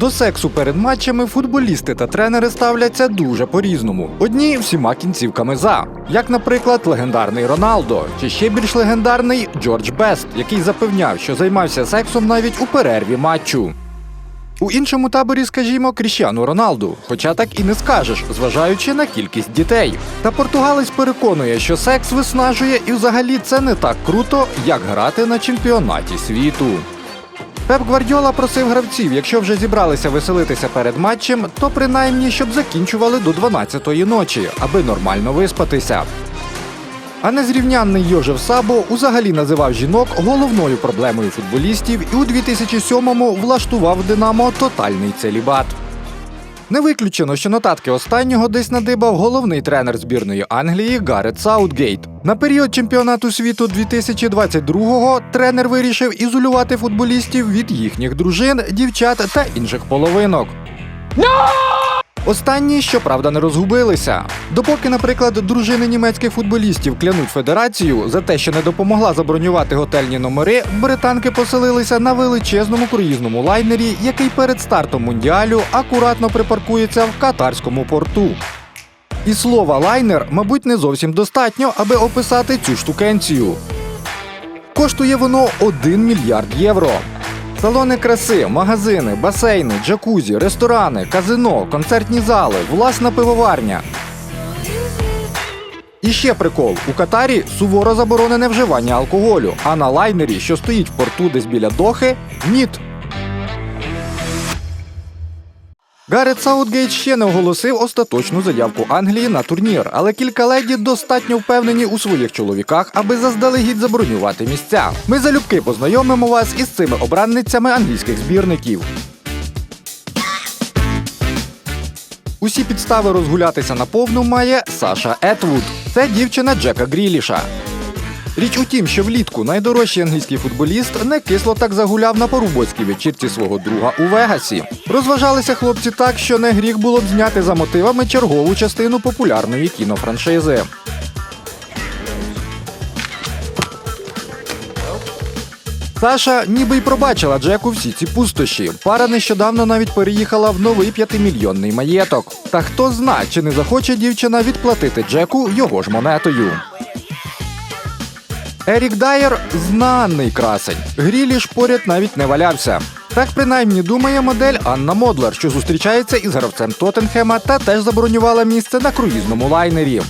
До сексу перед матчами футболісти та тренери ставляться дуже по-різному. Одні всіма кінцівками за, як, наприклад, легендарний Роналдо, чи ще більш легендарний Джордж Бест, який запевняв, що займався сексом навіть у перерві матчу. У іншому таборі, скажімо, Кріщану Роналду, хоча так і не скажеш, зважаючи на кількість дітей. Та португалець переконує, що секс виснажує і взагалі це не так круто, як грати на чемпіонаті світу. Пеп Гвардіола просив гравців, якщо вже зібралися веселитися перед матчем, то принаймні щоб закінчували до 12-ї ночі, аби нормально виспатися. А незрівнянний Йожев Сабо узагалі називав жінок головною проблемою футболістів і у 2007-му влаштував Динамо тотальний целібат. Не виключено, що нотатки останнього десь надибав головний тренер збірної Англії Гарет Саутгейт. На період чемпіонату світу 2022-го тренер вирішив ізолювати футболістів від їхніх дружин, дівчат та інших половинок. Останні, щоправда, не розгубилися. Допоки, наприклад, дружини німецьких футболістів клянуть федерацію за те, що не допомогла забронювати готельні номери, британки поселилися на величезному круїзному лайнері, який перед стартом мундіалю акуратно припаркується в катарському порту. І слова лайнер, мабуть, не зовсім достатньо, аби описати цю штукенцію. Коштує воно 1 мільярд євро. Салони краси, магазини, басейни, джакузі, ресторани, казино, концертні зали, власна пивоварня. І ще прикол: у Катарі суворо заборонене вживання алкоголю, а на лайнері, що стоїть в порту десь біля Дохи, ніт. Гарет Саутгейт ще не оголосив остаточну заявку Англії на турнір, але кілька леді достатньо впевнені у своїх чоловіках, аби заздалегідь забронювати місця. Ми залюбки познайомимо вас із цими обранницями англійських збірників. Усі підстави розгулятися на повну має Саша Етвуд. Це дівчина Джека Гріліша. Річ у тім, що влітку найдорожчий англійський футболіст не кисло так загуляв на порубоцькій вечірці свого друга у Вегасі. Розважалися хлопці так, що не гріх було б зняти за мотивами чергову частину популярної кінофраншизи. Саша ніби й пробачила Джеку всі ці пустощі. Пара нещодавно навіть переїхала в новий п'ятимільйонний маєток. Та хто зна, чи не захоче дівчина відплатити Джеку його ж монетою. Ерік Дайер знаний красень. Гріліш поряд навіть не валявся. Так принаймні думає модель Анна Модлер, що зустрічається із гравцем Тоттенхема та теж забронювала місце на круїзному лайнері.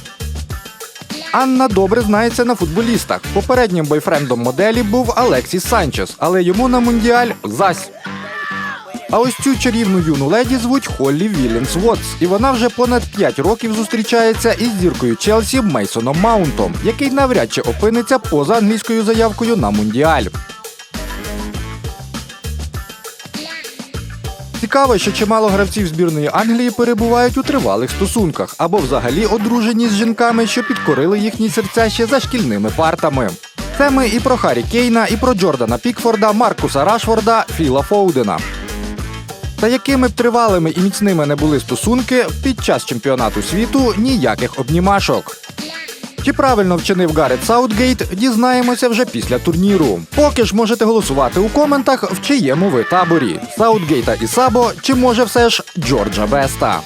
Анна добре знається на футболістах. Попереднім бойфрендом моделі був Алексіс Санчес, але йому на мундіаль зась. А ось цю чарівну юну леді звуть Холлі Вільямс Вотс, і вона вже понад 5 років зустрічається із зіркою Челсі Мейсоном Маунтом, який навряд чи опиниться поза англійською заявкою на мундіаль. Цікаво, що чимало гравців збірної Англії перебувають у тривалих стосунках або взагалі одружені з жінками, що підкорили їхні серця ще за шкільними партами. Це ми і про Харі Кейна, і про Джордана Пікфорда, Маркуса Рашфорда, Філа Фоудена. Та якими б тривалими і міцними не були стосунки, під час чемпіонату світу ніяких обнімашок. Чи правильно вчинив Гаррет Саутгейт, дізнаємося вже після турніру. Поки ж можете голосувати у коментах, в чиєму ви таборі Саутгейта і Сабо, чи може все ж Джорджа Беста.